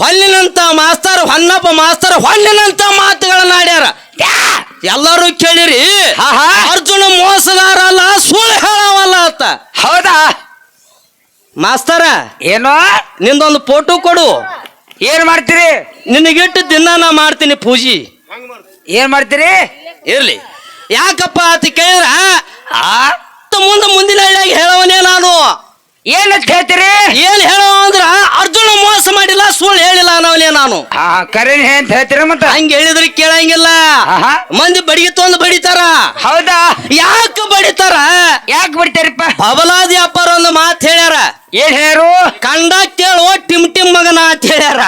ಹೊಲ್ಲಿನಂತ master Honnappa master ಹೊಲ್ಲಿನಂತ ಮಾತುಗಳನ್ನ ಆಡ್ಯಾರ. ಎಲ್ಲರೂ ಕೇಳಿರಿ. ಅರ್ಜುನ ಮೋಸಗಾರ ಅಲ್ಲ ಸುಳ್ಳು ಹೇಳವಲ್ಲ ಅಂತ ಹೌದಾ? ಮಾಸ್ತರ ಏನೋ? ನಿಂದೊಂದು ಫೋಟೋ ಕೊಡು. ಏನ್ ಮಾಡ್ತೀರಿ? ನಿನಗಿಟ್ಟು ದಿನ ನಾ ಮಾಡ್ತೀನಿ ಪೂಜಿ. ಏನ್ ಮಾಡ್ತೀರಿ? ಇರ್ಲಿ. ಯಾಕಪ್ಪ ಅಂತ ಕೇಳಿದ್ರ ಮುಂದೆ ಮುಂದಿನ ಹಳ್ಳಿಯಾಗಿ ಹೇಳವನೇ ನಾನು ಏನಂತ ಹೇಳ್ತೀರಿ? ಏನ್ ಹೇಳೋ ಅಂದ್ರ ಅರ್ಜುನ ಮೋಸ ಮಾಡಿಲ್ಲ ಸುಳ್ಳು ಹೇಳಿಲ್ಲ ಅನ್ನವನೇ ನಾನು. ಹಾ ಕರೆ ಅಂತ ಹೇಳ್ತೀರಿ ಮತ್ತ? ಹಂಗ ಹೇಳಿದ್ರೆ ಕೇಳಂಗಿಲ್ಲ. ಆಹಾ. ಮಂದಿ ಬಡಿಗೆ ತೊಂದು ಬಡಿತಾರ. ಹೌದಾ? ಯಾಕೆ ಬಡಿತಾರ? ಯಾಕೆ ಬಿಡ್ತೀರಿಪ್ಪ? ಬಬಲಾದಿ ವ್ಯಾಪಾರ ಒಂದು ಮಾತು ಹೇಳ್ಯಾರ. ಏನ್ ಹೇರು ಕಂಡ ಕೇಳುವ ಟಿಮ್ ಟಿಮ್ ಮಗನ ಅಂತ ಹೇಳ್ಯಾರ.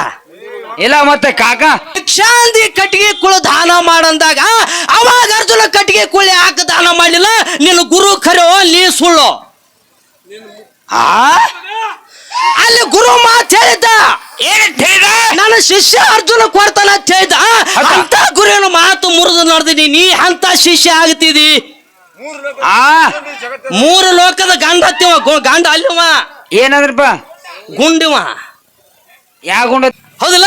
ಇಲ್ಲ ಮತ್ತೆ ಕಾಕ. ಶಾಂತಿ ಕಟ್ಟಿಗೆ ಕುಳು ದಾನ ಮಾಡಂದಾಗ ಅವಾಗ ಅರ್ಜುನ ಕಟ್ಟಿಗೆ ಕುಳಿ ಯಾಕೆ ದಾನ ಮಾಡಲಿಲ್ಲ? ನಿನ್ನ ಗುರು ಖರೋ ನೀ ಸುಳ್ಳು. ಆ? ಅಲ್ಲಿ ಗುರು ಮಾತು ಹೇಳಿದ್ದ. ಏನಂತ ಹೇಳಿದ? ನನ್ನ ಶಿಷ್ಯ ಅರ್ಜುನ ಕೊಡ್ತಾನ ಅಂತ ಹೇಳಿದ ಹೌದಾ? ಅಂತ ಗುರುವಿನ ಮಾತು ಮುರಿದು ನಡೆದಿನಿ ನೀ ಅಂತ ಶಿಷ್ಯ ಆಗ್ತಿದಿ. ಆ ಮೂರು ಲೋಕದ ಗಂಡ ಹತ್ತಿವ ಗು- ಗಂಡ ಅಲ್ಲಿವ. ಏನಂದ್ರಪ್ಪ? ಗುಂಡಿವ. ಯಾವ ಗುಂಡ? ಹೌದಿಲ್ಲ.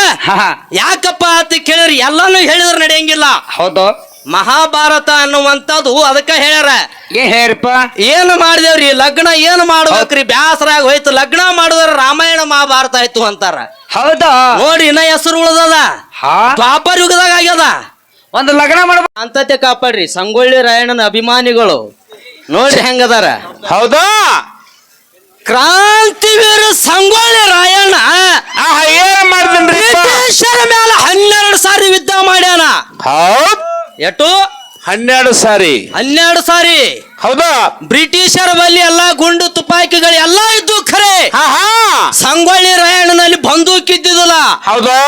ಯಾಕಪ್ಪ ಅಂತ ಕೇಳಿರಿ ಎಲ್ಲಾನು ಹೇಳಿದ್ರೆ ನಡೆಯಂಗಿಲ್ಲ. ಹೌದು. ಮಹಾಭಾರತ ಅನ್ನುವಂಥದ್ದು ಅದಕ್ಕ ಹೇಳ್ಯಾರ. ಏನ್ ಹೇಳ್ರಿಪ್ಪ ಏನು ಮಾಡಿದೇವ್ರಿ? ಲಗ್ನ ಏನು ಮಾಡ್ಬೇಕ್ರಿ? ಬ್ಯಾಸರಾಗ ಹೋಯ್ತು. ಲಗ್ನ ಮಾಡಿದ್ರೆ ರಾಮಾಯಣ ಮಹಾಭಾರತ ಆಯ್ತು ಅಂತಾರ. ಹೌದಾ. ನೋಡಿ ಇನ್ನ ಹೆಸರು ಉಳ್ದದ. ಹಾ. ದ್ವಾಪರ ಯುಗದಾಗ ಆಗ್ಯದ. ಒಂದು ಲಗ್ನ ಮಾಡ ಅಂತತೆ ಕಾಪಾಡ್ರಿ. ಸಂಗೊಳ್ಳಿ ರಾಯಣ್ಣನ ಅಭಿಮಾನಿಗಳು. ನೋಡ್ರಿ ಹೆಂಗದಾರ. ಹೌದಾ. ಕ್ರಾಂತಿವೀರ ಸಂಗೊಳ್ಳಿ ರಾಯಣ್ಣ ಆಹಾ ಏನ್ ಮಾಡ್ದನ್ರಿ ಬ್ರಿಟಿಷರ ಮೇಲೆ ಹನ್ನೆರಡು ಸಾರಿ ಯುದ್ಧ ಮಾಡ್ಯಾನ. ಹೌದ್? ಎಟ್ಟು? ಹನ್ನೆರಡು ಸಾರಿ. ಹನ್ನೆರಡು ಸಾರಿ. ಹೌದಾ? ಬ್ರಿಟಿಷರ ಬಳಿ ಎಲ್ಲಾ ಗುಂಡು ತುಪಾಕಿಗಳು ಎಲ್ಲಾ ಇದ್ದು ಖರೆ. ಆಹಾ. ಸಂಗೊಳ್ಳಿ ರಾಯಣ್ಣನಲ್ಲಿ ಬಂದೂಕ್ ಇದ್ದಿದ್ದಲ್ಲ. ಹೌದಾ?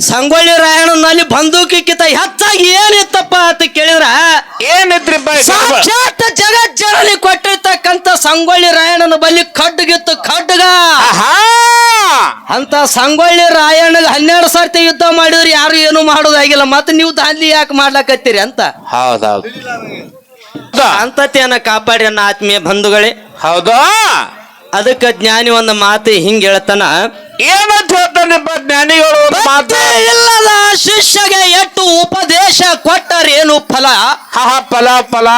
ಸಂಗೊಳ್ಳಿ ರಾಯಣ್ಣನಲ್ಲಿ ಬಂದೂಕಿಕ್ಕಿಂತ ಹೆಚ್ಚಾಗಿ ಏನಿತ್ತಪ್ಪ ಅಂತ ಕೇಳಿದ್ರ? ಏನಿದ್ರಿಪ್ಪ? ಸಾಕ್ಷಾತ್ ಜಗಜ್ಜನನಿ ಕೊಟ್ಟಿರ್ತಕ್ಕಂತ ಸಂಗೊಳ್ಳಿ ರಾಯಣ್ಣನ ಬಲ್ಲಿ ಖಡ್ಗಿತ್ತು ಖಡ್ಗ. ಅಂತ ಸಂಗೊಳ್ಳಿ ರಾಯಣ್ಣಗ ಹನ್ನೆರಡು ಸರ್ತಿ ಯುದ್ಧ ಮಾಡಿದ್ರೆ ಯಾರು ಏನು ಮಾಡೋದಾಗಿಲ್ಲ ಮತ್ತೆ ನೀವು ದಾಂಧಿ ಯಾಕೆ ಮಾಡ್ಲಕತ್ತೀರಿ ಅಂತ? ಹೌದೌದು. ಅಂತ ಅಂತತೆಯನ್ನ ಕಾಪಾಡಿ ಅನ್ನ ಆತ್ಮೀಯ ಬಂಧುಗಳೇ. ಹೌದಾ? ಅದಕ್ಕೆ ಜ್ಞಾನಿ ಒಂದು ಮಾತು ಹಿಂಗ್ ಹೇಳ್ತಾನ ಏನಂತ ಹೇಳ್ತಾನಪ್ಪ ಜ್ಞಾನಿಗಳು ಒಂದು ಮಾತು. ಭಕ್ತಿ ಇಲ್ಲದ ಶಿಷ್ಯಗೆ ಎಷ್ಟು ಉಪದೇಶ ಕೊಟ್ಟರೇನು ಫಲ? ಹಾ ಹಾ ಫಲ ಫಲ.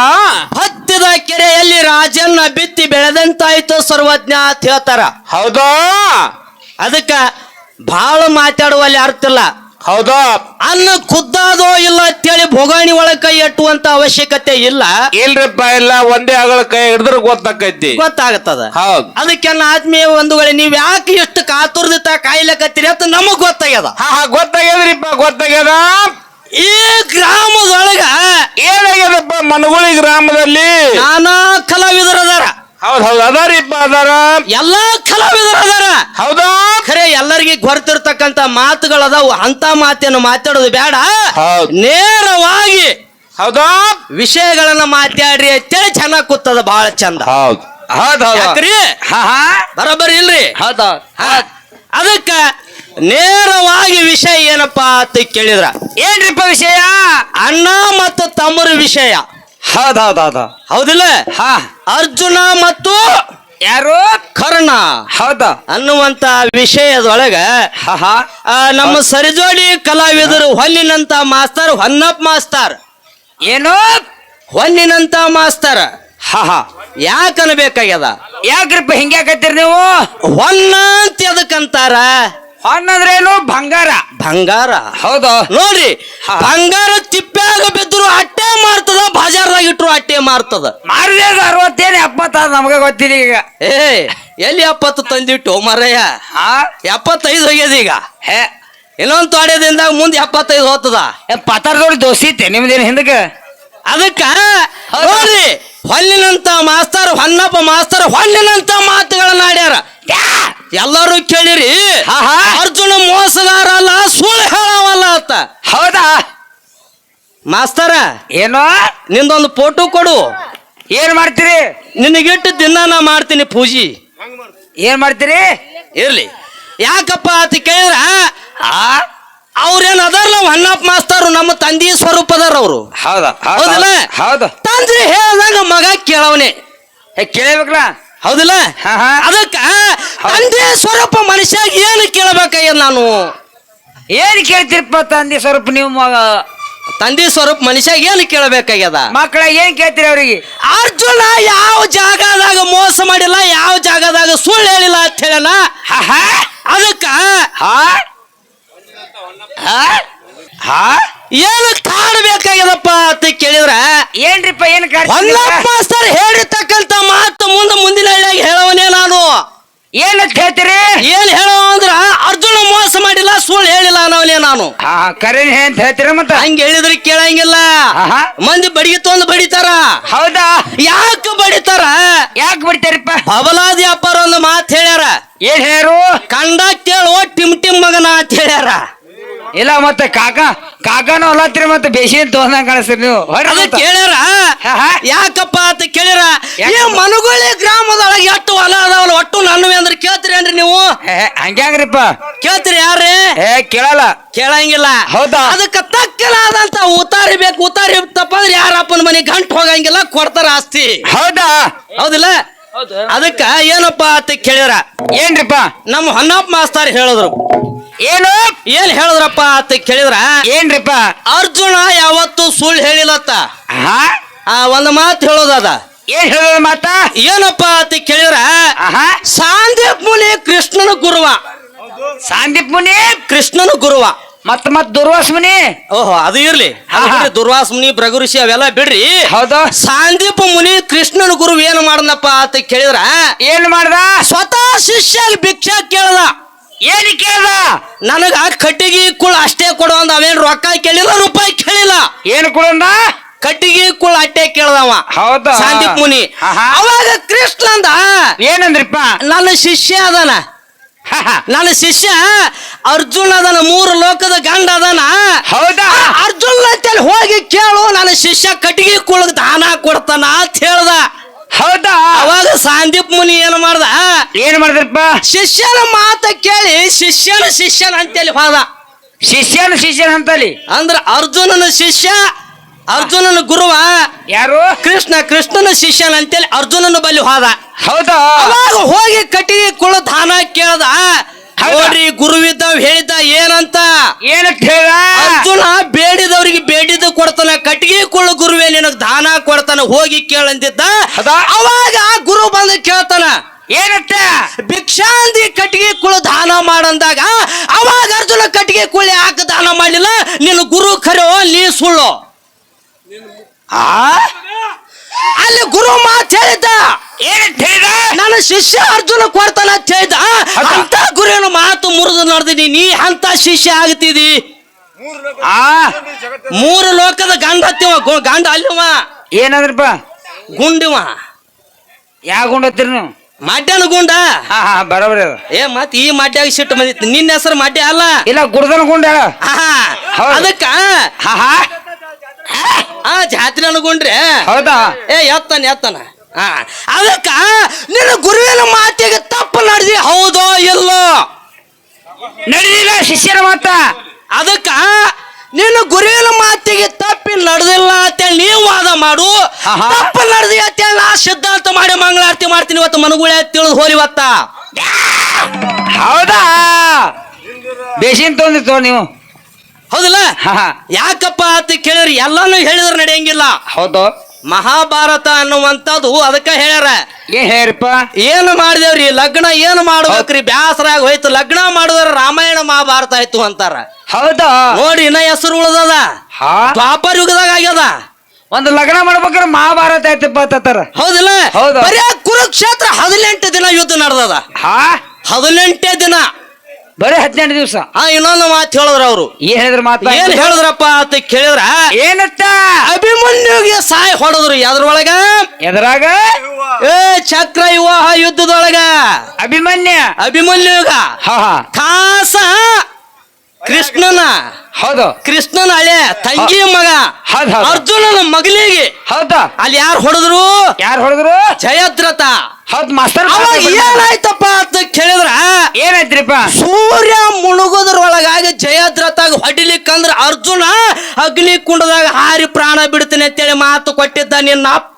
ಹತ್ತಿದ ಕೆರೆಯಲ್ಲಿ ರಾಜನ್ನ ಬಿತ್ತಿ ಬೆಳೆದಂತಾಯ್ತು ಸರ್ವಜ್ಞ ಅಂತ ಹೇಳ್ತಾರ. ಹೌದಾ? ಅದಕ್ಕ ಬಹಳ ಮಾತಾಡುವಲ್ಲಿ ಅರ್ಥ ಇಲ್ಲ. ಹೌದಾ. ಅನ್ನ ಖುದ್ದಾದೋ ಇಲ್ಲ ಅಂತೇಳಿ ಭೋಗಾಣಿ ಒಳಗ ಕೈ ಎಟ್ಟುವಂತ ಅವಶ್ಯಕತೆ ಇಲ್ಲ. ಇಲ್ರಿಪ್ಪ ಇಲ್ಲ ಒಂದೇ ಅಗಳ ಕೈ ಹಿಡಿದ್ರೆ ಗೊತ್ತಾಕೈತಿ. ಗೊತ್ತಾಗತ್ತದ ಹೌದು. ಅದಕ್ಕೆ ನನ್ನ ಆತ್ಮೀಯ ಬಂಧುಗಳೇ ನೀವ್ ಯಾಕೆ ಎಷ್ಟು ಕಾತುರದಿತ್ತ ಕಾಯ್ಲಕತ್ತೀರಿ ಅಂತ ನಮಗ್ ಗೊತ್ತಾಗ್ಯದ. ಹಾ ಹಾ ಗೊತ್ತಾಗ್ಯದ್ರಿಪ್ಪ ಗೊತ್ತಾಗ್ಯದ. ಈ ಗ್ರಾಮದೊಳಗ ಏನಾಗ್ಯದಪ್ಪ ಮನಗುಳಿ ಗ್ರಾಮದಲ್ಲಿ? ನಾನಾ ಕಲಾವಿದರದಾರ. ಹೌದ್ ಹೌದ್ ಅದಾರಿಪ್ಪ ಅದಾರ. ಎಲ್ಲಾ ಕಲಾವಿದರದಾರ ಹೌದಾ? ಖರೆ ಎಲ್ಲರಿಗೆ ಗೊತ್ತಿರ್ತಕ್ಕಂತ ಮಾತುಗಳದಾವು ಅಂತ ಮಾತನ್ನು ಮಾತಾಡೋದು ಬೇಡ ಹೌದ್. ನೇರವಾಗಿ ಹೌದಾ? ವಿಷಯಗಳನ್ನ ಮಾತಾಡ್ರಿ ಅಂತೇಳಿ ಚೆನ್ನಾಗ್ ಕೂತದ ಬಹಳ ಚಂದ ಹೌದ್. ಹೌದ್ ಹೌದ್. ಯಾಕ್ರಿ? ಹಾ ಹಾ. ಬರೋಬ್ಬರಿ ಇಲ್ರಿ? ಹೌದಾ. ಹಾ. ಅದಕ್ಕ ನೇರವಾಗಿ ವಿಷಯ ಏನಪ್ಪಾ ಅಂತ ಕೇಳಿದ್ರ. ಏನ್ರಿಪ್ಪ ವಿಷಯ? ಅಣ್ಣ ಮತ್ತು ತಮ್ಮರ ವಿಷಯ. ಹೌದ್ ಹೌದ್ ಹೌದ್ ಹೌದಿಲ್ಲ? ಹಾ. ಅರ್ಜುನ ಮತ್ತು ಯಾರು? ಕರ್ಣ. ಹೌದ. ಅನ್ನುವಂತ ವಿಷಯದೊಳಗ ಆ, ನಮ್ಮ ಸರಿಜೋಡಿ ಕಲಾವಿದರು ಹೊನ್ನಿನಂತ ಮಾಸ್ತರ್ ಹೊನ್ನಪ್ಪ ಮಾಸ್ತರ್. ಏನು? ಹೊನ್ನಿನಂತ ಮಾಸ್ತರ್. ಹಾ ಹಾ. ಯಾಕನ್ಬೇಕಾಗ್ಯದ? ಯಾಕ್ರಪ್ಪ ಹಿಂಗ್ಯಾಕತ್ತೀರಿ ನೀವು? ಹೊನ್ನ ಅಂತ ಎದಕ್ಕಂತಾರ ಹೊನ್ನಂದ್ರೇನು ಬಂಗಾರ? ಬಂಗಾರ. ಹೌದು. ನೋಡ್ರಿ. ಬಂಗಾರ ತಿಪ್ಪ್ಯಾಗ ಬಿದ್ರು ಅಟ್ಟೆ ಮಾರ್ತದ ಬಾಜಾರ್ದಾಗ ಇಟ್ರು ಅಟ್ಟೆ ಮಾರ್ತದ. ಮಾರಿದ ಅರವತ್ತೇನು ಎಪ್ಪತ್ತಾದ ನಮಗೆ ಗೊತ್ತಿಲ್ಲ ಈಗ. ಏ ಎಲ್ಲಿ ಎಪ್ಪತ್ತು ತಂದಿಟ್ಟು ಮಾರಯ್ಯ? ಎಪ್ಪತ್ತೈದು ಹೋಗ್ಯದ ಈಗ. ಹೇ. ಇನ್ನೊಂದು ತೊಡೆದಿಂದಾಗ ಮುಂದೆ ಎಪ್ಪತ್ತೈದು ಹೋಗ್ತದ. ನೋಡಿ ಐತೆ ನಿಮ್ದೇನು ಹಿಂದಕ್ಕೆ? ಅದಕ್ಕ? ನೋಡ್ರಿ ಹೊಲ್ಲಿನಂತ ಮಾಸ್ತರ್ ಹೊನ್ನಪ್ಪ ಮಾಸ್ತರ್ ಹೊಲ್ಲಿನಂತ ಮಾತುಗಳನ್ನ ಆಡ್ಯಾರ ಎಲ್ಲರೂ ಕೇಳಿರಿ. ಅರ್ಜುನ ಮೋಸಗಾರ ಅಲ್ಲ ಸುಳ್ಳು ಹೇಳವಲ್ಲ ಅಂತ. ಹೌದಾ? ಮಾಸ್ತರ ಏನೋ? ನಿಂದೊಂದು ಫೋಟೋ ಕೊಡು. ಏನ್ ಮಾಡ್ತೀರಿ? ನಿನಗಿಟ್ಟು ದಿನ ನಾ ಮಾಡ್ತೀನಿ ಪೂಜಿ. ಏನ್ ಮಾಡ್ತೀರಿ? ಇರ್ಲಿ. ಯಾಕಪ್ಪ ಅಂತ ಕೇಳಿದ್ರ ಆ? ಅದಾರ ಅದಾರಲ್ಲ ಹಣ್ಣಪ್ಪ ಮಾಸ್ತರು ನಮ್ಮ ತಂದಿ ಸ್ವರೂಪದಾರ ಅವರು. ಹೌದಾ ಹೌದಲ್ಲ? ಹೌದು. ತಂದೆ ಹೇಳ್ದಂಗ ಮಗ ಕೇಳವನೆ. ಏ ಕೇಳಬೇಕಲ್ಲ ಹೌದಿಲ್ಲ. ಅದಕ್ಕ ತಂದೆ ಸ್ವರೂಪ ಮನುಷ್ಯಾಗ ಏನು ಕೇಳಬೇಕಯ್ಯ ನಾನು? ಏನು ಕೇಳ್ತಿರಪ್ಪ ತಂದೆ ಸ್ವರೂಪ ನೀವು ಮಗ? ತಂದೆ ಸ್ವರೂಪ ಮನುಷ್ಯಾಗ ಏನು ಕೇಳಬೇಕಾಗ್ಯದ ಮಕ್ಕಳ ಏನ್ ಕೇಳ್ತೀರಿ ಅವ್ರಿಗೆ? ಅರ್ಜುನ ಯಾವ ಜಾಗದಾಗ ಮೋಸ ಮಾಡಿಲ್ಲ ಯಾವ ಜಾಗದಾಗ ಸುಳ್ಳು ಹೇಳಿಲ್ಲ ಅಂತ ಹೇಳನ ಹಾ ಅದಕ್ಕ ಹಾ? ಹಾ? ಹಾ? ಏನು ಕಾಣಬೇಕಾಗ್ಯದಪ್ಪ ಅಂತ ಕೇಳಿದ್ರ? ಏನ್ರಿಪ್ಪ ಏನ್ ಕಾಡ್ತೀರಿ ಮಾಸ್ತರ್ ಹೇಳಿರ್ತಕ್ಕಂತ ಮಾತು ಮುಂದೆ ಮುಂದಿನ ಹಳ್ಳಿಯಾಗ ಹೇಳವನೇ ನಾನು. ಏನಂತ ಹೇಳ್ತೀರಿ? ಏನ್ ಹೇಳೋ ಅಂದ್ರ ಅರ್ಜುನ ಮೋಸ ಮಾಡಿಲ್ಲ ಸುಳ್ಳು ಹೇಳಿಲ್ಲ ಅನ್ನವನೇ ನಾನು. ಹಾ ಅಂತ ಹೇಳ್ತೀರ ಮತ್ತ? ಹಂಗ ಹೇಳಿದ್ರೆ ಕೇಳಂಗಿಲ್ಲ. ಆಹಾ. ಮಂದಿ ಬಡಿಗೆ ತೊಂದು ಬಡಿತಾರ. ಹೌದಾ? ಯಾಕೆ ಬಡಿತಾರ? ಯಾಕೆ ಬಡಿತಾರಪ್ಪ? ಬಬಲಾದಿ ವ್ಯಾಪಾರ ಒಂದು ಮಾತು ಹೇಳ್ಯಾರ. ಏನ್ ಹೇಳು ಕಂಡ ಕೇಳೋ ಟಿಮ್ ಟಿಮ್ ಮಗನ ಅಂತ ಹೇಳ್ಯಾರ. ಇಲ್ಲ ಮತ್ತೆ ಕಾಕ ಕಾಕನ ಹೊಲತ್ರಿ ಮತ್ತೆ ಬೇಸಿ ತೊಂದಂಗ ಕಾಣಿಸ್ತೀರಿ ನೀವು. ಹೊರ್ರಿ ಅದ ಮತ್ತೆ. ಕೇಳ್ಯಾರ. ಆಹಾ. ಯಾಕಪ್ಪ ಅಂತ ಕೇಳ್ಯಾರ? ಯಾಕ? ಈ ಮನುಗೊಳ್ಳಿ ಗ್ರಾಮದೊಳಗೆ ಎಷ್ಟು ಹೊಲ ಅದಾವಲ್ಲ ಒಟ್ಟು ನನ್ನವೆ ಅಂದ್ರೆ ಕೇಳ್ತೀರೇನ್ರಿ ನೀವು? ಏ, ಹಂಗ್ಯಾಂಗ್ರಿಪ್ಪ ಕೇಳ್ತೀರಿ ರೀ ಏ ಕೇಳಲ್ಲ. ಕೇಳಂಗಿಲ್ಲ. ಹೌದಾ? ಅದಕ್ಕೆ ತಕ್ಕಲಾದಂತ ಉತಾರಿ ಬೇಕು ಉತಾರಿ ತಪ್ಪಂದ್ರೆ ಯಾರಪ್ಪನ ಮನೆ ಗಂಟು ಹೋಗಂಗಿಲ್ಲ ಕೊಡ್ತಾರ ಆಸ್ತಿ. ಹೌದಾ? ಹೌದಿಲ್ಲ? ಅದಕ್ಕ ಏನಪ್ಪ ಅಂತ ಕೇಳ್ಯಾರ? ಏನ್ರಿಪ್ಪ? ನಮ್ಮ ಹೊನ್ನಪ್ಪ ಮಾಸ್ತಾರ್ ಹೇಳಿದ್ರು. ಏನು? ಏನ್ ಹೇಳಿದ್ರಪ್ಪ ಅಂತ ಕೇಳಿದ್ರ? ಏನ್ರಿಪ್ಪ? ಅರ್ಜುನ ಯಾವತ್ತು ಸುಳ್ಳು ಹೇಳಿಲ್ಲತ್ತ. ಹಾ? ಆ ಒಂದು ಮಾತು ಹೇಳೋದದ. ಏನ್ ಹೇಳೋದು ಮಾತ? ಏನಪ್ಪ ಅಂತ ಕೇಳಿದ್ರ? ಆಹಾ. ಸಾಂದೀಪ್ ಮುನಿ ಕೃಷ್ಣನ ಗುರುವ. ಸಾಂದೀಪ್ ಮುನಿ? ಕೃಷ್ಣನ ಗುರುವ. ಮತ್ ಮತ್ ದುರ್ವಾಸ ಮುನಿ? ಓಹೋ ಅದು ಇರ್ಲಿ. ದುರ್ವಾಸ ಮುನಿ ಭೃಗುಋಷಿ ಅವೆಲ್ಲ ಬಿಡ್ರಿ. ಹೌದಾ. ಸಾಂದೀಪ ಮುನಿ ಕೃಷ್ಣನ ಗುರು ಏನು ಮಾಡನಪ್ಪ ಅಂತ ಕೇಳಿದ್ರ? ಏನ್ ಮಾಡ್ದ? ಸ್ವತಃ ಶಿಷ್ಯ ಭಿಕ್ಷಾ ಕೇಳ್ದ. ಏನ್ ಕೇಳ್ದ? ನನಗ ಕಟ್ಟಿಗೆ ಕುಳ ಅಷ್ಟೇ ಕೊಡು ಅಂದ ಅವೇನ್ ರೊಕ್ಕ ಕೇಳಿಲ್ಲ ರೂಪಾಯಿ ಕೇಳಿಲ್ಲ. ಏನ್ ಕೊಡಂದ ಕಟ್ಟಿಗೆ ಕುಳ ಅಟ್ಟೆ ಕೇಳ್ದವ. ಹೌದಾ? ಸಾಂದೀಪ್ ಮುನಿ. ಆಹಾ. ಅವಾಗ ಕೃಷ್ಣ ಅಂದ ಏನಂದ್ರಿಪ್ಪ? ನನ್ನ ಶಿಷ್ಯ ಅದನ. ಹಾ, ಹಾ. ನನ್ನ ಶಿಷ್ಯ ಅರ್ಜುನ್ ಅದನ ಮೂರು ಲೋಕದ ಗಂಡ ಅದಾನ. ಹೌದಾ? ಆ ಅರ್ಜುನ್ ಅಂತೇಳಿ ಹೋಗಿ ಕೇಳು ನನ್ನ ಶಿಷ್ಯ ಕಟ್ಟಿಗೆ ಕುಳಗ್ ದಾನ ಕೊಡ್ತಾನ ಅಂತ ಹೇಳ್ದ. ಹೌದಾ? ಅವಾಗ ಸಾಂದೀಪ್ ಮುನಿ ಏನ್ ಮಾಡ್ದ? ಏನ್ ಮಾಡಿದ್ರಪ್ಪ? ಶಿಷ್ಯನ ಮಾತ ಕೇಳಿ ಶಿಷ್ಯನ ಶಿಷ್ಯನ ಅಂತೇಳಿ ಹೋದ. ಶಿಷ್ಯನ ಶಿಷ್ಯನ ಅಂತಲ್ಲಿ ಅಂದ್ರ ಅರ್ಜುನನ ಶಿಷ್ಯ ಅರ್ಜುನನ ಗುರುವ ಯಾರು? ಕೃಷ್ಣ ಕೃಷ್ಣನ ಶಿಷ್ಯನ ಅಂತೇಳಿ ಅರ್ಜುನನ ಬಳಿ ಹೋದ. ಹೌದಾ? ಅವಾಗ ಹೋಗಿ ಕಟ್ಟಿಗೆ ಕುಳ ದಾನ ಕೇಳ್ದ? ನೋಡ್ರಿ ಗುರುವಿದ್ದವ್ ಹೇಳಿದ ಏನಂತ? ಏನಂತ ಹೇಳ ಅರ್ಜುನ ಬೇಡಿದವ್ರಿಗೆ ಬೇಡಿದ ಕೊಡ್ತಾನ ಕಟ್ಟಿಗೆ ಕುಳ್ಳ ಗುರುವೇ ನಿನಗ್ ದಾನ ಕೊಡ್ತಾನ ಹೋಗಿ ಕೇಳಂದಿದ್ದ? ಅವಾಗ ಗುರು ಬಂದ ಕೇಳ್ತಾನ ಏನತ್ತ ಭಿಕ್ಷಾಂದಿ ಕಟ್ಟಿಗೆ ಕುಳ ದಾನ ಮಾಡಂದಾಗ ಅವಾಗ ಅರ್ಜುನ ಕಟ್ಟಿಗೆ ಕುಳಿ ಯಾಕೆ ದಾನ ಮಾಡಲಿಲ್ಲ? ನಿನ್ನ ಗುರು ಖರೋ ನೀ ಸುಳ್ಳು. ಆ? ಅಲ್ಲಿ ಗುರು ಮಾತು ಹೇಳಿದ್ದ. ಏನಂತ ಹೇಳಿದ? ನನ್ನ ಶಿಷ್ಯ ಅರ್ಜುನ ಕೊಡ್ತಾನ ಅಂತ ಹೇಳಿದ? ಅಂತ ಗುರುವಿನ ಮಾತು ಮುರಿದು ನಡೆದಿನಿ. ನೀ ಅಂತ ಶಿಷ್ಯ ಆಗ್ತಿದಿ. ಆ ಮೂರು ಲೋಕದ ಗಂಡ ಹತ್ತಿವ ಗಂಡ ಅಲ್ಲಿವ. ಏನಂದ್ರಪ್ಪ? ಗುಂಡಿವ. ಯಾವ ಗುಂಡ ನೀವು ಮಡ್ಯಾನ ಗುಂಡ. ಹಾ ಹಾ ಬರೋಬರಿ ಅದ. ಏ ಮತ್ ಈ ಮಡ್ಯಾಗ ಸಿಟ್ಟು ಬಂದಿತ್ತು. ನಿನ್ನ ಹೆಸರು ಮಡ್ಯ ಅಲ್ಲ? ಇಲ್ಲ ಗುಡ್ದನ ಗುಂಡ. ಅದಕ್ಕ ಹಾ ಹಾ ಆ ಜಾತ್ರೆ ಅನ್ಕೊಂಡ್ರೆ ಹೌದಾ? ಏ ಎತ್ತಾನ ಎತ್ತಾನ. ಅದಕ್ಕ ನಿನ್ನ ಗುರುವಿನ ಮಾತಿಗೆ ತಪ್ಪು ನಡೆದಿ ಹೌದೋ ಇಲ್ಲೋ? ನಡೆದಿಲ್ಲ ಶಿಷ್ಯರ ಮಾತ. ಅದಕ್ಕ ನಿನ್ನ ಗುರುವಿನ ಮಾತಿಗೆ ತಪ್ಪಿ ನಡೆದಿಲ್ಲ ಅಂತೇಳಿ ನೀವು ವಾದ ಮಾಡು. ತಪ್ಪು ನಡೆದಿ ಅಂತೇಳಿ ನಾ ಸಿದ್ಧಾಂತ ಮಾಡಿ ಮಂಗಳಾರತಿ ಮಾಡ್ತೀನಿ ಇವತ್ತು ಮನಗುಳೆ ತಿಳಿದು ಹೋಲಿವತ್ತ ಹೌದಾ? ಬೇಸಿನ್ ತೊಂದಿತ್ತು ನೀವು. ಹೌದಿಲ್ಲ? ಯಾಕಪ್ಪ ಅಂತ ಕೇಳಿರಿ ಎಲ್ಲಾನು ಹೇಳಿದ್ರೆ ನಡೆಯಂಗಿಲ್ಲ. ಹೌದು. ಮಹಾಭಾರತ ಅನ್ನುವಂಥದ್ದು ಅದಕ್ಕ ಹೇಳ್ಯಾರ. ಏ ಹೇಳ್ರಿಪ್ಪ ಏನು ಮಾಡಿದೇವ್ರಿ? ಲಗ್ನ ಏನು ಮಾಡ್ಬೇಕ್ರಿ? ಬ್ಯಾಸರಾಗ ಹೋಯ್ತು. ಲಗ್ನ ಮಾಡಿದ್ರ ರಾಮಾಯಣ ಮಹಾಭಾರತ ಆಯ್ತು ಅಂತಾರ. ಹೌದಾ? ನೋಡಿ ಇನ್ನ ಹೆಸರು ಉಳ್ದದ. ಹಾ. ದ್ವಾಪರ ಯುಗದಾಗ ಆಗ್ಯದ. ಒಂದು ಲಗ್ನ ಮಾಡ್ಬೇಕಾದ್ರೆ ಮಹಾಭಾರತ ಆಯ್ತಪ್ಪ ಅಂತಾರ. ಹೌದಿಲ್ಲ? ಹೌದು. ಬರೀ ಕುರುಕ್ಷೇತ್ರ ಹದಿನೆಂಟು ದಿನ ಯುದ್ಧ ನಡೆದದ. ಹಾ. ಹದಿನೆಂಟೇ ದಿನ. ಬರೀ ಹದಿನೆಂಟು ದಿವಸ. ಆ ಇನ್ನೊಂದು ಮಾತು ಹೇಳಿದ್ರ ಅವರು. ಏನ್ ಹೇಳಿದ್ರ ಮಾತು ಏನ್ ಹೇಳಿದ್ರಪ್ಪ ಅಂತ ಕೇಳಿದ್ರ? ಏನತ್ತ? ಅಭಿಮನ್ಯುಗೆ ಸಾಯ್ ಹೊಡೆದ್ರು ಯಾವ್ದ್ರೊಳಗ ಎದ್ರಾಗ? ಏ ಚಕ್ರ ವಿವಾಹ ಯುದ್ಧದೊಳಗ. ಅಭಿಮನ್ಯ. ಅಭಿಮನ್ಯುಗ. ಹಾ ಹಾ. ಖಾಸ ಕೃಷ್ಣನ. ಹೌದು. ಕೃಷ್ಣನ ಹಳೆ ತಂಗಿ ಮಗ. ಹೌದ್ ಹೌದು. ಅರ್ಜುನನ ಮಗಲಿಗೆ ಹೌದಾ. ಅಲ್ಲಿ ಯಾರು ಹೊಡೆದ್ರು? ಯಾರು ಹೊಡೆದ್ರು? ಜಯದ್ರಥ. ಹೌದ್ ಮಾಸ್ಟರ್ ಅವಾಗ ಏನಾಯ್ತಪ್ಪ ಅಂತ ಕೇಳಿದ್ರ? ಏನಾಯ್ತ್ರಿಪ್ಪ? ಸೂರ್ಯ ಮುಳುಗೋದ್ರೊಳಗಾಗಿ ಜಯದ್ರಥಾಗ ಹೊಡಿಲಿಕ್ಕಂದ್ರ ಅರ್ಜುನ ಅಗ್ನಿ ಕುಂಡದಾಗ ಹಾರಿ ಪ್ರಾಣ ಬಿಡ್ತೀನಿ ಅಂತೇಳಿ ಮಾತು ಕೊಟ್ಟಿದ್ದ ನಿನ್ನ ಅಪ್ಪ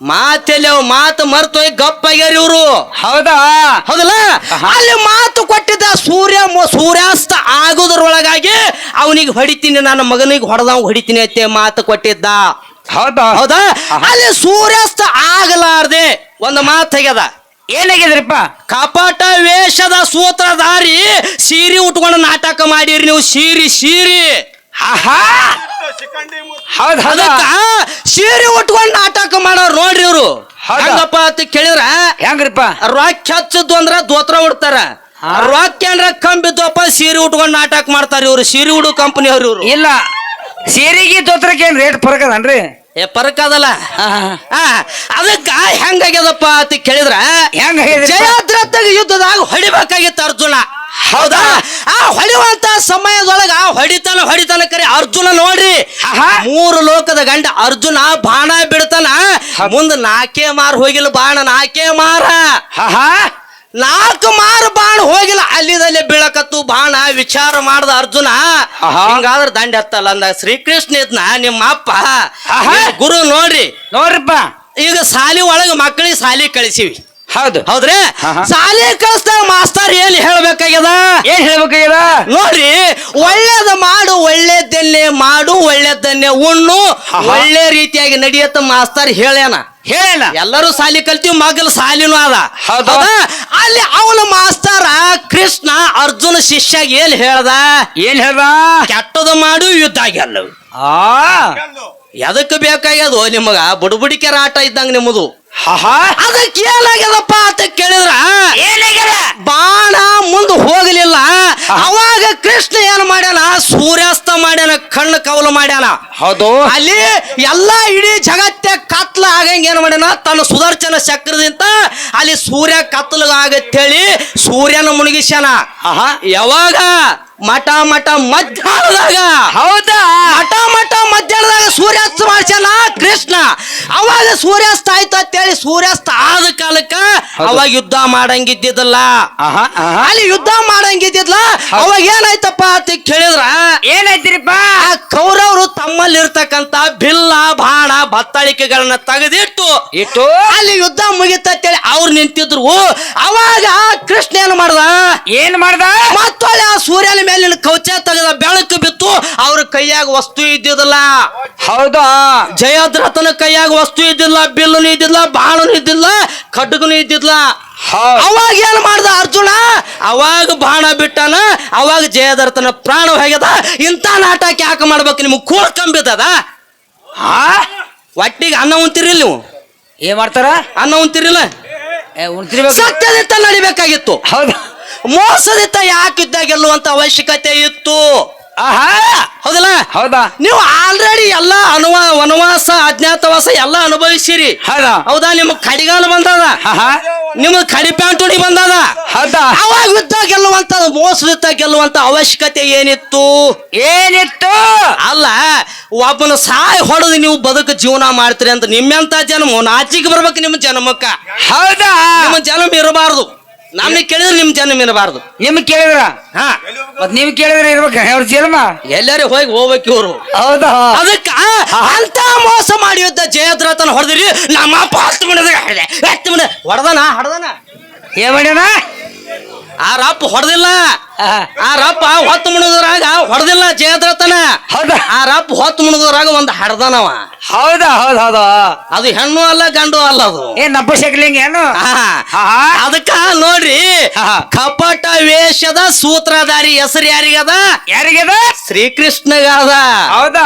ಮಾತೆಲ್ಲಿ ಅವ್ ಮಾತು ಮರ್ತೋಯ್ ಗಪ್ಪಾಗ್ಯಾರ ಇವ್ರು. ಹೌದಾ? ಹೌದಲ್ಲ? ಅಲ್ಲಿ ಮಾತು ಕೊಟ್ಟಿದ್ದ ಸೂರ್ಯ ಮೊ- ಸೂರ್ಯಾಸ್ತ ಆಗೋದ್ರೊಳಗಾಗಿ ಅವನಿಗೆ ಹೊಡಿತೀನಿ ನನ್ನ ಮಗನಿಗೆ ಹೊಡೆದವ್ ಹೊಡಿತೀನಿ ಅತ್ತೆ ಮಾತು ಕೊಟ್ಟಿದ್ದ. ಹೌದಾ? ಹೌದಾ? ಅಲ್ಲಿ ಸೂರ್ಯಾಸ್ತ ಆಗಲಾರ್ದೆ ಒಂದು ಮಾತು ತೆಗ್ಯದ ಏನಾಗಿದ್ರಿಪ್ಪ ಕಪಟ ವೇಷದ ಸೂತ್ರಧಾರಿ ಸೀರೆ ಉಟ್ಕೊಂಡು ನಾಟಕ ಮಾಡಿರಿ ನೀವು ಸೀರಿ ಸೀರಿ. ಹಾ ಹಾ ಹೌದಾ ಸೀರೆ ಉಟ್ಕೊಂಡು ನಾಟಕ ಮಾಡೋರು ನೋಡ್ರಿ ಇವ್ರು. ಹೌದಾ? ಹಂಗಪ್ಪ ಅಂತ ಕೇಳಿದ್ರ ಹೆಂಗ್ರಿಪ್ಪ? ರೊಕ್ಕ ಹಚ್ಚದ್ದು ಅಂದ್ರ ದೋತ್ರ ಉಡ್ತಾರ. ಹಾ. ರೊಕ್ಕ ಏನ್ರ ಕಂಬಿದ್ದಪ್ಪ ಸೀರೆ ಉಟ್ಕೊಂಡು ನಾಟಕ ಮಾಡ್ತಾರ ಇವ್ರು. ಸೀರೆ ಉಡು ಕಂಪನಿ ಅವ್ರು ಇವ್ರು. ಇಲ್ಲ ಸೀರೆಗೆ ದೋತ್ರಕ್ಕೆ ಏನ್ ರೇಟ್ ಫರಕ್ ಅದನ್ರಿ ಏ ಆ, ಅದಕ್ಕ ಹೆಂಗಾಗ್ಯದಪ್ಪ ಅಂತ ಕೇಳಿದ್ರ? ಹೆಂಗ್? ಜಯದ್ರಥಗ ಯುದ್ಧದಾಗ ಹೊಡಿಬೇಕಾಗಿತ್ತು ಅರ್ಜುನ. ಹೌದಾ? ಆ ಹೊಡಿಯುವಂತ ಸಮಯದೊಳಗ ಹೊಡಿತಾನ ಹೊಡಿತಾನ ಕರೆ ಅರ್ಜುನ ನೋಡ್ರಿ. ಮೂರು ಲೋಕದ ಗಂಡ ಅರ್ಜುನ ಬಾಣ ಬಿಡ್ತಾನ. ಮುಂದ ನಾಕೆ ಮಾರ್ ಹೋಗಿಲ್ಲ ಬಾಣ ನಾಕೆ ಮಾರ. ನಾಲ್ಕು ಮಾರು ಬಾಣ ಹೋಗಿಲ್ಲ. ಅಲ್ಲಿದಲ್ಲಿ ಬೀಳಕತ್ತು ಬಾಣ ವಿಚಾರ ಮಾಡ್ದ ಅರ್ಜುನ. ಹಿಂಗಾದ್ರೆ ದಂಡ ಹತ್ತಲ್ಲ ಅಂದ. ಶ್ರೀಕೃಷ್ಣ ಇದ್ನ ನಿಮ್ಮ ಅಪ್ಪ. ಗುರು ನೋಡ್ರಿ. ನೋಡ್ರಿಪ್ಪ. ಈಗ ಸಾಲಿ ಒಳಗೆ ಮಕ್ಕಳಿಗೆ ಸಾಲಿ ಕಳಿಸಿವಿ. ಹೌದು. ಹೌದ್ರಿ. ಸಾಲಿ ಕಳಿಸ್ದಾಗ ಮಾಸ್ತರ್ ಏನ್ ಹೇಳ್ಬೇಕಾಗ್ಯದ? ಏನ್ ಹೇಳ್ಬೇಕಾಗ್ಯದ? ನೋಡ್ರಿ ಒಳ್ಳೇದ ಮಾಡು ಒಳ್ಳೇದನ್ನೇ ಮಾಡು ಒಳ್ಳೇದನ್ನೇ ಉಣ್ಣು. ಒಳ್ಳೆ ರೀತಿಯಾಗಿ ನಡೆಯತ್ತ ಮಾಸ್ತರ್ ಹೇಳ್ಯಾನ. ಹೇಳ ಎಲ್ಲರೂ ಸಾಲಿ ಕಲ್ತೀವಿ ಮಗಲ್ ಸಾಲಿನೂ ಅದ ಹೌದು. ಹೌದಾ? ಅಲ್ಲಿ ಅವನ ಮಾಸ್ತರ ಕೃಷ್ಣ ಅರ್ಜುನ ಶಿಷ್ಯ ಏನ್ ಹೇಳ್ದ? ಏನ್ ಹೇಳ್ದ? ಕೆಟ್ಟದ ಮಾಡು ಯುದ್ಧ ಗೆಲ್ಲು ಆ. ಎದಕ್ಕೆ ಬೇಕಾಗ್ಯದು ನಿಮಗ? ಬುಡುಬುಡಿಕೆರ ಆಟ ಇದ್ದಂಗ ನಿಮ್ಮದು. ಆಹಾ ಅದಕ್ಕೆ ಏನಾಗ್ಯದಪ್ಪ ಅಂತ ಕೇಳಿದ್ರ? ಬಾಣ ಮುಂದೆ ಹೋಗಲಿಲ್ಲ. ಅವಾಗ ಕೃಷ್ಣ ಏನ್ ಮಾಡ್ಯಾನ? ಸೂರ್ಯಾಸ್ತ ಮಾಡ್ಯಾನ ಕಣ್ಣು ಕವಲು ಮಾಡ್ಯಾನ. ಹೌದು. ಅಲ್ಲಿ ಎಲ್ಲಾ ಇಡೀ ಜಗತ್ತೆ ಕತ್ಲ ಆಗಂಗ ಏನ್ ಮಾಡ್ಯಾನ? ತನ್ನ ಸುದರ್ಶನ ಚಕ್ರದಿಂದ ಅಲ್ಲಿ ಸೂರ್ಯ ಕತ್ಲಾಗತ್ತೇಳಿ ಸೂರ್ಯನ ಮುಳುಗಿಸ್ಯಾನ ಆಹಾ ಯಾವಾಗ? ಮಠ ಮಠ ಮಧ್ಯಾಹ್ನದಾಗ. ಹೌದಾ? ಮಠ ಮಠ ಮಧ್ಯಾಹ್ನದಾಗ ಸೂರ್ಯಾಸ್ತ ಮಾಡ್ಸಲ್ಲ ಕೃಷ್ಣ. ಅವಾಗ ಸೂರ್ಯಾಸ್ತ ಆಯ್ತು ಅಂತೇಳಿ ಸೂರ್ಯಾಸ್ತ ಆದ ಕಾಲಕ್ಕ ಅವಾಗ ಯುದ್ಧ ಮಾಡಂಗಿದ್ದಿದ್ದಲ್ಲ. ಅಲ್ಲಿ ಯುದ್ಧ ಮಾಡಂಗಿದ್ದಿದ್ಲ. ಅವಾಗ ಏನಾಯ್ತಪ್ಪ ಅಂತ ಕೇಳಿದ್ರ? ಏನಾಯ್ತಿರಿಪ್ಪ? ಕೌರವರು ತಮ್ಮಲ್ಲಿ ಇರ್ತಕ್ಕಂತ ಬಿಲ್ಲ ಬಾಣ ಬತ್ತಳಿಕೆಗಳನ್ನ ತೆಗೆದಿಟ್ಟು ಇಟ್ಟು. ಅಲ್ಲಿ ಯುದ್ಧ ಮುಗಿತೇಳಿ ಅವ್ರು ನಿಂತಿದ್ರು. ಅವಾಗ ಕೃಷ್ಣ ಏನ್ ಮಾಡ್ದ? ಏನ್ ಮಾಡ್ದ? ಮತ್ತೊಳ್ಳೆ ಆ ಸೂರ್ಯನ ಮೇಲಿನ ಕವಚ ತೆಗೆದ ಬೆಳಕು ಬಿತ್ತು. ಅವ್ರ ಕೈಯಾಗ ವಸ್ತು ಇದ್ದಿದ್ದಲ್ಲ. ಹೌದಾ? ಜಯದ್ರಥನ ಕೈಯಾಗ ವಸ್ತು ಇದ್ದಿಲ್ಲ ಬಿಲ್ಲುನು ಇದ್ದಿಲ್ಲ ಬಾಣನು ಇದ್ದಿಲ್ಲ ಖಡ್ಗನು ಇದ್ದಿಲ್ಲ ಹೌದ್ ಅವಾಗ ಏನ್ ಮಾಡ್ದ ಅರ್ಜುನ? ಅವಾಗ ಬಾಣ ಬಿಟ್ಟನ ಅವಾಗ ಜಯದರ್ಥನ ಪ್ರಾಣ ಹೋಗ್ಯದ. ಇಂಥ ನಾಟಕ ಯಾಕೆ ಮಾಡ್ಬೇಕು? ನಿಮ್ಗೆ ಕೂಳ್ ಕಂಬಿದದ? ಆ? ಒಟ್ಟಿಗೆ ಅನ್ನ ಉಂತಿರಿಲ್ಲ ನೀವು. ಏನ್ ಮಾಡ್ತಾರ? ಅನ್ನ ಉಂತಿರಿಲ್ಲ ಸತ್ಯದಿತ್ತ ನಡಿಬೇಕಾಗಿತ್ತು. ಹೌದು. ಮೋಸದಿತ್ತ ಯಾಕೆ ಗೆಲ್ಲುವಂತ ಅವಶ್ಯಕತೆ ಇತ್ತು. ಆಹಾ! ಹೌದಲ್ಲ? ಹೌದಾ? ನೀವು ಆಲ್ರೆಡಿ ಎಲ್ಲ ಅನುವ ವನವಾಸ ಅಜ್ಞಾತವಾಸ ಎಲ್ಲ ಅನುಭವಿಸಿರಿ ಹೌದಾ? ಹೌದಾ? ನಿಮ್ಗೆ ಕಡಿಗಾಲ ಬಂದದ? ಆಹಾ? ನಿಮ್ಗೆ ಕಡಿ ಪ್ಯಾಂಟುಡಿ ಬಂದದ? ಹೌದಾ? ಅವಾಗ ಯುದ್ಧ ಗೆಲ್ಲುವಂತ ಮೋಸದಿತ್ತ ಗೆಲ್ಲುವಂತ ಅವಶ್ಯಕತೆ ಏನಿತ್ತು? ಏನಿತ್ತು? ಅಲ್ಲ ಒಬ್ಬನ ಸಾಯ್ ಹೊಡೆದು ನೀವು ಬದುಕು ಜೀವನ ಮಾಡ್ತೀರಿ ಅಂತ ನಿಮ್ಮೆಂತ ಜನ್ಮ ನಾಚಿಗೆ ಬರ್ಬೇಕು ನಿಮ್ಮ ಜನ್ಮಕ್ಕ. ಹೌದಾ? ನಿಮ್ಮ ಜನ್ಮ ಇರಬಾರ್ದು. ನಮ್ಗೆ ಕೇಳಿದ್ರೆ ನಿಮ್ ಜನ್ಮ ಇರಬಾರ್ದು. ನಿಮ್ಗೆ ಕೇಳಿದ್ರ? ಹಾ. ಮತ್ ನೀವ್ ಕೇಳಿದ್ರೆ ಇರ್ಬೇಕು ಅವ್ರ ಜನ್ಮ? ಎಲ್ಲಾರು ಹೋಗಿ ಹೋಗ್ಬೇಕು ಇವ್ರು. ಹೌದಾ? ಅದಕ್ಕ ಅಂತ ಮೋಸ ಮಾಡಿ ಯುದ್ಧ ಜಯದ್ರಥನ ಹೊಡೆದಿರಿ ನಮ್ಮ ಹತ್ತು ಮನೆ ಹತ್ತು ಹೊಡೆದನ ಹೊಡೆದನ? ಏನ್ ಮಾಡ್ಯಾನ? ಆ ರಪ್ಪ ಹೊಡೆದಿಲ್ಲ. ಆ ರಪ್ಪ ಹೊತ್ತು ಮುಣುದ್ರಾಗ ಹೊಡೆದಿಲ್ಲ ಜಯದ್ರತನ ಹೌದಾ? ಆ ರಪ್ಪ ಹೊತ್ತು ಮುಣುದ್ರಾಗ ಒಂದು ಹಡ್ದನವ. ಹೌದಾ ಹೌದ್ ಹೌದು. ಅದು ಹೆಣ್ಣು ಅಲ್ಲ ಗಂಡು ಅಲ್ಲ ಅದು. ಏನ್ ನಪ್ಪ ಶಕ್ಲಿಂಗ ಏನು. ಅದಕ್ಕ ನೋಡ್ರಿ. ಕಪಟ ವೇಷದ ಸೂತ್ರಧಾರಿ ಹೆಸರು ಯಾರಿಗದ? ಯಾರಿಗದ? ಶ್ರೀಕೃಷ್ಣಗಾದ. ಹೌದಾ?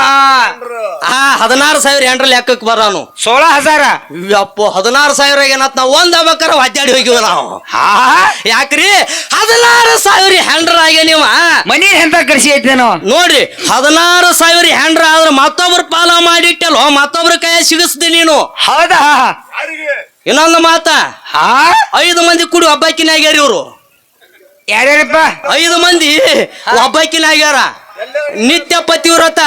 ಆ ಹದಿನಾರು ಸಾವಿರ ಹೆಂಡ್ರ ಲೆಕ್ಕಕ್ಕೆ ಬರೋನು. ಸೋಳ ಹಜಾರ? ಅಪ್ಪ ಹದಿನಾರು ಸಾವಿರ ಏನತ್ ನಾವು ಒಂದ್ ಆಗ್ಬೇಕಾರ ಅಜ್ಜಾಡಿ ಹೋಗಿವ ನಾವು. ಯಾಕ್ರಿ? ಹದಿನಾರು ಸಾವಿರ ಹೆಂಡ್ರಾಗೆ ನೀವ? ಮನಿ ಎಂತ ಕರ್ಸಿ ಐತೇನೋ ನೋಡ್ರಿ ಹದಿನಾರು ಸಾವಿರ ಹೆಂಡ್ರ ಆದ್ರೆ ಮತ್ತೊಬ್ರ ಪಾಲ ಮಾಡಿಟ್ಟಲ್ವ ಮತ್ತೊಬ್ರ ಕೈ ಸಿಗಿಸ್ದಿ ನೀನು. ಹೌದಾ? ಇನ್ನೊಂದು ಮಾತ ಹಾ? ಐದು ಮಂದಿ ಕೂಡಿ ಒಬ್ಬಾಕಿನಾಗ್ಯಾರ ಇವ್ರು? ಯಾರ್ಯಾರಪ್ಪ? ಐದು ಮಂದಿ ಒಬ್ಬಾಕಿನಾಗ್ಯಾರ ನಿತ್ಯ ಪತಿವ್ರತ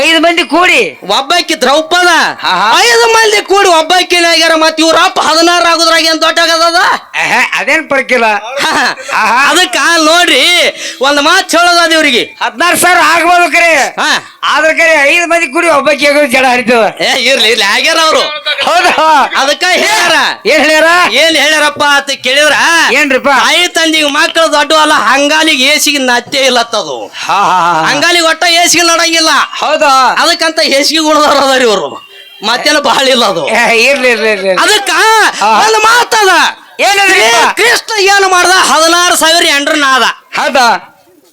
ಐದು ಮಂದಿ ಕೂಡಿ. ಒಬ್ಬಾಕಿ ದ್ರೌಪದ ಆಹಾ. ಐದು ಮಂದಿ ಕೂಡಿ ಒಬ್ಬಾಕಿನಾಗ್ಯಾರ ಮತ್ ಇವ್ರಪ್ಪ ಹದಿನಾರು ಆಗುದ್ರಾಗ ಏನ್ ದೊಡ್ಡಾಗದ ಆಹಾ, ಅದೇನ್ ಪರಕಿಲ್ಲ ಆಹಾ. ಅದಕ್ಕ ನೋಡ್ರಿ ಒಂದ್ ಮಾತು ಹೇಳೋದ ಇವ್ರಿಗೆ. ಹದಿನಾರು ಸಾವಿರ ಆಗ್ಬೋದು ಕರೆ. ಹಾ. ಆದ್ರ ಕರೆ ಐದು ಮಂದಿ ಕೂಡಿ ಒಬ್ಬಕ್ಕೆ ಜಡ ಹರಿತದ. ಏ ಇರ್ಲಿ ಇರ್ಲಿ ಆಗ್ಯಾರ ಅವ್ರು. ಹೌದಾ. ಅದಕ್ಕ ಹೇಳ್ಯಾರ. ಏನ್ ಹೇಳ್ಯಾರ? ಏನ್ ಹೇಳ್ಯಾರಪ್ಪ ಅಂತ ಕೇಳಿದ್ರ ಏನ್ರಿಪ್ಪ? ತಾಯಿ ತಂದಿಗೆ ಮಕ್ಕಳು ದೊಡ್ಡ ಅಲ್ಲ ಹಂಗಾಲಿಗೆ ಏಸಿಗೆ ನತ್ತೆ ಇಲ್ಲತ್ತದು. ಹಾ ಹಾ ಹಾ. ಹಂಗಾಲಿಗೆ ಒಟ್ಟ ಏಸಿಗೆ ನಡಂಗಿಲ್ಲ. ಹೌದಾ. ಅದಕ್ಕಂತ ಹೆಸಿಗೆ ಗುಣದವ್ರ ಅದಾರ ಇವರು. ಮತ್ತೇನು ಬಹಳ ಇಲ್ಲ ಅದು. ಏ, ಇರ್ಲಿ ಇರ್ಲಿ ಇರ್ಲಿ ಅದಕ್ಕ. ಒಂದು ಮಾತದ ಕೃಷ್ಣ ಏನು ಮಾಡ್ದ? ಹದಿನಾರು ಸಾವಿರ ಎಂಡ್ರನಾದ ಹೌದಾ?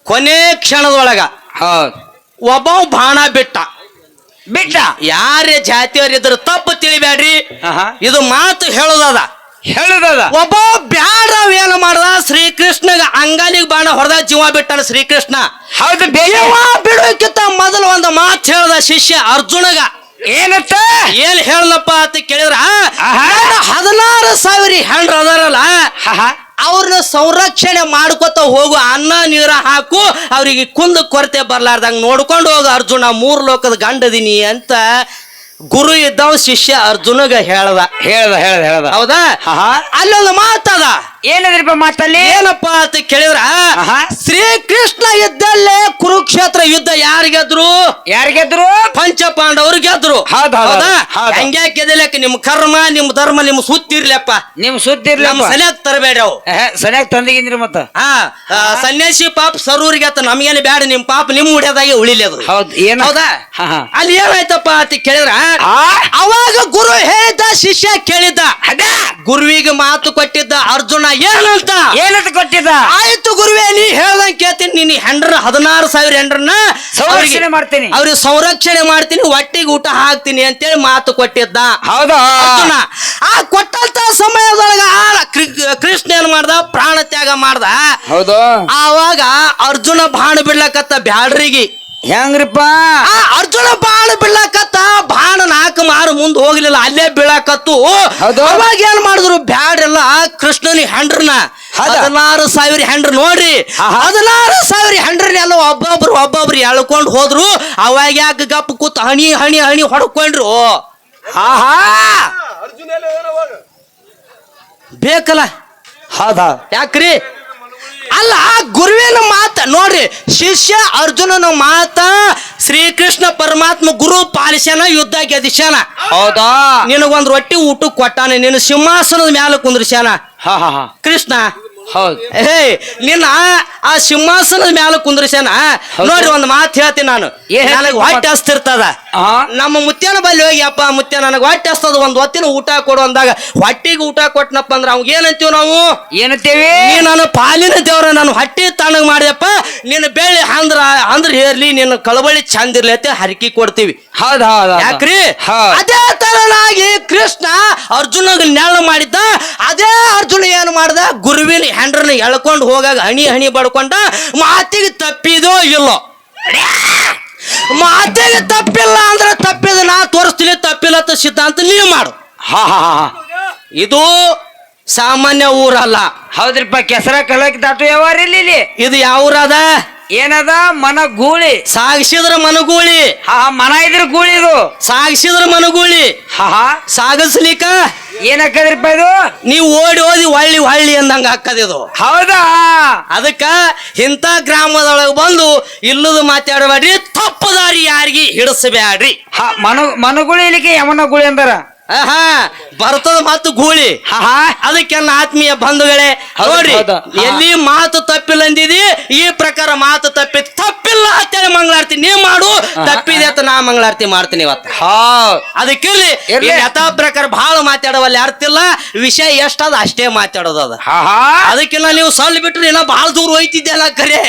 ಕೊನೆ ಕ್ಷಣದೊಳಗ ಹೌದ್. ಒಬ್ಬ ಬಾಣ ಬಿಟ್ಟ. ಬಿಟ್ಟ? ಯಾರೇ ಜಾತಿಯವರಿದ್ರು ಇದ್ರ ತಪ್ಪು ತಿಳಿಬ್ಯಾಡ್ರಿ. ಆಹಾ. ಇದು ಮಾತು ಹೇಳೋದದ. ಹೇಳುದದ. ಒಬ್ಬ ಬ್ಯಾಡ ಏನು ಮಾಡ್ದ? ಶ್ರೀಕೃಷ್ಣಗ ಅಂಗಾಲಿಗೆ ಬಾಣ ಹೊಡೆದ ಜೀವ ಬಿಟ್ಟನ ಶ್ರೀಕೃಷ್ಣ. ಹೌದು ಬೇಗ ಜೀವ ಬಿಡೋಕ್ಕಿಂತ ಮೊದಲು ಒಂದು ಮಾತು ಹೇಳ್ದ ಶಿಷ್ಯ ಅರ್ಜುನಗ. ಏನತ್ತ? ಏನ್ ಹೇಳಪ್ಪ ಅಂತ ಕೇಳಿದ್ರ? ಹದಿನಾರು ಸಾವಿರ ಹೆಂಡ್ರ ಅದಾರಲ್ಲ ಅವ್ರನ್ನ ಸಂರಕ್ಷಣೆ ಮಾಡ್ಕೊತ ಹೋಗು ಅನ್ನ ನೀರ ಹಾಕು ಅವ್ರಿಗೆ ಕುಂದ ಕೊರತೆ ಬರ್ಲಾರ್ದಂಗ ನೋಡ್ಕೊಂಡು ಹೋಗು ಅರ್ಜುನ ಮೂರ್ ಲೋಕದ ಗಂಡದಿನಿ ಅಂತ ಗುರು ಇದ್ದವ ಶಿಷ್ಯ ಅರ್ಜುನಗ ಹೇಳ್ದ. ಹೇಳ್ದ ಹೇಳ್ದ ಹೇಳ್ದ. ಹೌದಾ. ಅಲ್ಲೊಂದು ಮಾತದ ಏನದ್ರಿಪ್ಪ ಮಾತಲ್ಲಿ? ಏನಪ್ಪ ಅಂತ ಕೇಳಿದ್ರ. ಶ್ರೀಕೃಷ್ಣ ಯುದ್ಧಲ್ಲೇ ಕುರುಕ್ಷೇತ್ರ ಯುದ್ಧ ಯಾರು ಗೆದ್ರು ಯಾರ್ ಗೆದ್ರು ಪಂಚ ಪಾಂಡವರು ಗೆದ್ರು ಹೌದ್ ಹೌದ್? ಹೌದಾ ಹೌದ್. ಹಂಗ್ಯಾಕ್ ಗೆದಲಕ್ಕ ನಿಮ್ ಕರ್ಮ ನಿಮ್ ಧರ್ಮ ನಿಮ್ ಸುತ್ತಿರ್ಲಪ್ಪ ನಿಮ್ ಇರ್ಲಪ್ಪ ಸರಿಯಾಗಿ ತರಬೇಡ ಅವು. ಸನ್ಯಾಗ ತಂದಿಗಿಂದ್ರಿ ಮತ್ತ? ಹಾ ಸನ್ಯಾಸಿ ಪಾಪ ಸರೂರಿಗೆ ಆತ ನಮ್ಗೇನು ಬೇಡ ನಿಮ್ ಪಾಪ ನಿಮ್ ಉಡ್ಯದಾಗೆ ಉಳಿಲಿ ಅದು. ಹೌದ್ ಏನ? ಹೌದಾ. ಅಲ್ಲಿ ಏನಾಯ್ತಪ್ಪ ಅಂತ ಕೇಳಿದ್ರ? ಆ? ಅವಾಗ ಗುರು ಹೇಳಿದ್ದ ಶಿಷ್ಯ ಕೇಳಿದ್ದ. ಅದ ಗುರುವಿಗೆ ಮಾತು ಕೊಟ್ಟಿದ್ದ ಅರ್ಜುನ ಏನಂತ ಏನಂತ ಕೊಟ್ಟಿದ್ದ ಆಯ್ತು ಗುರುವೇ ನೀ ನೀನ್ ಹೆಂಡ್ರ ಹದಿನಾರು ಸಾವಿರ ಹೆಂಡ್ರನ್ನ ಸಂರಕ್ಷಣೆ ಮಾಡ್ತೀನಿ. ಅವ್ರಿಗೆ ಸಂರಕ್ಷಣೆ ಮಾಡ್ತೀನಿ ಒಟ್ಟಿಗೆ ಊಟ ಹಾಕ್ತೀನಿ ಅಂತೇಳಿ ಮಾತು ಕೊಟ್ಟಿದ್ದ. ಹೌದಾ? ಅರ್ಜುನ ಆ ಕೊಟ್ಟಂತ ಸಮಯದೊಳಗ ಆ ಕೃಷ್ಣ ಏನ್ ಮಾಡ್ದ? ಪ್ರಾಣ ತ್ಯಾಗ ಮಾಡ್ದ. ಹೌದು? ಆವಾಗ ಅರ್ಜುನ ಬಾಣ ಬಿಡ್ಲಕತ್ತ ಬ್ಯಾಡ್ರಿಗೆ. ಹೆಂಗ್ರಿಪ್ಪ? ಆ ಅರ್ಜುನ ಬಾಣ ಬಿಡ್ಲಕತ್ತ ಬಾಣ ನಾಲ್ಕು ಮಾರು ಮುಂದ್ ಹೋಗ್ಲಿಲ್ಲ ಅಲ್ಲೇ ಬೀಳಕತ್ತು. ಹೌದು. ಅವಾಗ ಏನ್ ಮಾಡಿದ್ರು ಬ್ಯಾಡ್ರಲ್ಲ ಕೃಷ್ಣನಿ ಹೆಂಡ್ರನ ಹೌದಾ? ಹದಿನಾರು ಸಾವಿರ ಹೆಂಡ್ರ ನೋಡ್ರಿ. ಆಹಾ. ಹದಿನಾರು ಸಾವಿರ ಹೆಂಡ್ರನ್ನೆಲ್ಲ ಒಬ್ಬೊಬ್ರು ಒಬ್ಬೊಬ್ರು ಎಳ್ಕೊಂಡು ಹೋದ್ರು. ಅವಾಗ ಯಾಕೆ ಗಪ್ಪ ಕೂತ್ ಹಣಿ ಹಣಿ ಹಣಿ ಹೊಡ್ಕೊಂಡ್ರು? ಆಹಾ ಬೇಕಲ್ಲ? ಹೌದಾ. ಯಾಕ್ರಿ? ಅಲ್ಲ ಗುರುವಿನ ಮಾತ ನೋಡ್ರಿ ಶಿಷ್ಯ ಅರ್ಜುನನ ಮಾತ ಶ್ರೀಕೃಷ್ಣ ಪರಮಾತ್ಮ ಗುರು ಪಾಲಿಸ್ಯಾನ ಯುದ್ಧ ಗೆದಿಸ್ಯಾನ ಹೌದಾ? ನಿನಗೊಂದ್ ರೊಟ್ಟಿ ಊಟಕ್ಕೆ ಕೊಟ್ಟಾನೆ ನಿನ್ನ ಸಿಂಹಾಸನದ ಮ್ಯಾಲ ಕುಂದ್ರಸ್ಯಾನ. ಹಾ ಹಾ ಹಾ. ಕೃಷ್ಣ ಹೌದು. ಏ ನಿನ್ನ ಆ ಸಿಂಹಾಸನದ ಮ್ಯಾಲ ಕುಂದ್ರಸ್ಯಾನ. ನೋಡ್ರಿ ಒಂದು ಮಾತು ಹೇಳ್ತೀನಿ ನಾನು. ಹೇಳ್ತಿ? ನನಗೆ ಹೊಟ್ಟೆ ಹಸ್ತಿರ್ತದ ನಮ್ಮ ಮುತ್ಯನ ಬಲ್ಲಿ ಹೋಗಿ ಅಪ್ಪ ಮುತ್ಯ ನನಗೆ ಹೊಟ್ಟೆ ಹಸ್ತದ ಒಂದು ಹೊತ್ತಿನ ಊಟ ಕೊಡು ಅಂದಾಗ ಹೊಟ್ಟಿಗೆ ಊಟ ಕೊಟ್ಟನಪ್ಪ ಅಂದ್ರೆ ಅವ್ಗೆ ಏನಂತೀವಿ ನಾವು? ಏನಂತೀವಿ? ನೀ ನನ್ನ ಪಾಲಿನ ದೇವ್ರ ನಾನು ಹೊಟ್ಟಿ ತಣ್ಣಗೆ ಮಾಡಿದಪ್ಪ ನಿನ್ನ ಬೆಳ್ಳಿ ಅಂದ್ರ ಅಂದ್ರ ಹೇರ್ಲಿ ನಿನ್ನ ಕಳಬಳಿ ಚಂದಿರ್ಲಿ ಅಂತ ಹರಕಿ ಕೊಡ್ತೀವಿ. ಹೌದ್ ಹೌದ್. ಯಾಕ್ರಿ? ಅದೇ ತರನಾಗಿ ಕೃಷ್ಣ ಅರ್ಜುನಗ ನೆಲ ಮಾಡಿದ್ದ. ಅದೇ ಅರ್ಜುನ ಏನು ಮಾಡ್ದ? ಗುರುವಿನ ಹೆಂಡ್ರನ್ನ ಎಳ್ಕೊಂಡು ಹೋಗಾಗ ಹಣಿ ಹಣಿ ಬಡ್ಕೊಂಡ ಮಾತಿಗೆ ತಪ್ಪಿದೋ ಇಲ್ಲೋ. ಮಾತಿಗೆ ತಪ್ಪಿಲ್ಲ ಅಂದ್ರೆ ತಪ್ಪಿದ ನಾ ತೋರಿಸ್ತೀನಿ ತಪ್ಪಿಲ್ಲ ಅಂತ ಸಿದ್ಧಾಂತ ನೀವು ಮಾಡು. ಹಾ ಹಾ. ಇದು ಸಾಮಾನ್ಯ ಊರಲ್ಲ. ಹೌದ್ರಿಪ್ಪ ಕೆಸರ ಕಲಕ್ ದಾಟು ಯಾವ ಇಲ್ಲಿ? ಇದು ಯಾವ ಊರದ? ಏನದ? ಮನ ಗೂಳಿ ಸಾಗಿಸಿದ್ರ ಮನಗೂಳಿ. ಹಾ ಮನ ಇದ್ರ ಗೂಳಿ ಇದು. ಸಾಗಿಸಿದ್ರ ಮನಗೂಳಿ. ಹಾ ಸಾಗಿಸ್ಲಿಕ್ಕ? ಏನಕ್ಕದ್ರಿಪ್ಪ ಇದು? ನೀವು ಓಡಿ ಓದಿ ಹೊಳ್ಳಿ ಹೊಳ್ಳಿ ಅಂದಂಗ ಹಾಕದಿದು ಹೌದಾ? ಅದಕ್ಕ ಇಂಥ ಗ್ರಾಮದೊಳಗೆ ಬಂದು ಇಲ್ಲದ ಮಾತಾಡಬೇಡ್ರಿ ತಪ್ಪದಾರಿ ಯಾರಿಗೆ ಹಿಡಿಸಬೇಡ್ರಿ. ಹಾ ಮನ ಮನಗುಳಿ ಇಲ್ಲಿಗೆ ಯಮನ ಗುಳಿ ಅಂದಾರ. ಆಹಾ ಬರ್ತದ ಮಾತು ಗೂಳಿ. ಅದಕ್ಕೆ ನನ್ನ ಅದಕ್ಕೆಲ್ಲ ಆತ್ಮೀಯ ಬಂಧುಗಳೇ ನೋಡ್ರಿ. ಎಲ್ಲಿ ಮಾತು ತಪ್ಪಿಲ್ಲ ಅಂದಿದಿ ಈ ಪ್ರಕಾರ ಮಾತು ತಪ್ಪಿ ತಪ್ಪಿಲ್ಲ ಅಂತೇಳಿ ಮಂಗಳಾರತಿ ನೀ ಮಾಡು ತಪ್ಪಿದೆ ಅಂತ ನಾ ಮಂಗಳಾರತಿ ಮಾಡ್ತೀನಿ ಇವತ್ತು. ಅದಕ್ಕಿರ್ಲಿ ಯಥಾ ಪ್ರಕಾರ ಬಹಳ ಮಾತಾಡವಲ್ಲಿ ಅರ್ತಿಲ್ಲ ವಿಷಯ ಎಷ್ಟದ ಅಷ್ಟೇ ಮಾತಾಡೋದು ಅದ. ಅದಕ್ಕಿನ್ನ ನೀವು ಸಲ್ ಬಿಟ್ರೆ ಇನ್ನ ಬಹಳ ದೂರ ಹೋಯ್ತಿದ್ದೆಲ್ಲ ಕರೆ.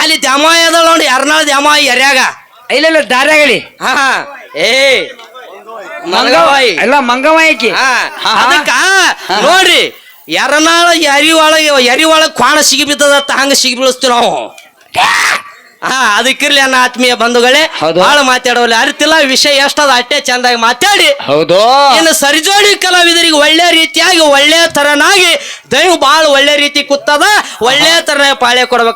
ಅಲ್ಲಿ ದಮ ಅದ ನೋಡಿ ಎರ್ನಾಳ್ ದ್ಯಾಮಾಯಿ ಎರ್ಯಾಗ. ಇಲ್ಲ ಇಲ್ಲ ದಾರ್ಯಾಗಲಿ. ಹಾ ಏ ಮಂಗವಾಯಿ ಎಲ್ಲ ಮಂಗವಾಯಿಕಿ. ಅದಕ್ಕ ನೋಡ್ರಿ ಎರನಾಳ ಎರಿ ಒಳಗೆ ಎರಿ ಒಳಗ್ ಕ್ವಾಣ ಸಿಗಿ ಬಿದ್ದದತ್ತ ಹಂಗ ಸಿಗಿ ಬೀಳಿಸ್ತೀವಿ ನಾವು. ಹಾ ಅದಕ್ಕಿರ್ಲಿ ಅನ್ನ ಆತ್ಮೀಯ ಬಂಧುಗಳೇ ಭಾಳ ಬಹಳ ಮಾತಾಡೋಲ್ಲ ಅರಿತಿಲ್ಲ ವಿಷಯ ಎಷ್ಟದ ಅಷ್ಟೇ ಚಂದಾಗಿ ಮಾತಾಡಿ. ಹೌದು. ಇನ್ನು ಸರಿಜೋಡಿ ಕಲಾವಿದರಿಗೆ ಒಳ್ಳೆ ರೀತಿಯಾಗಿ ಒಳ್ಳೆ ತರನಾಗಿ ದೈವ ಬಹಳ ಒಳ್ಳೆ ರೀತಿ ಕೂತದ ಒಳ್ಳೆ ತರ ಪಾಳೆ ಕೊಡ್ಬೇಕು.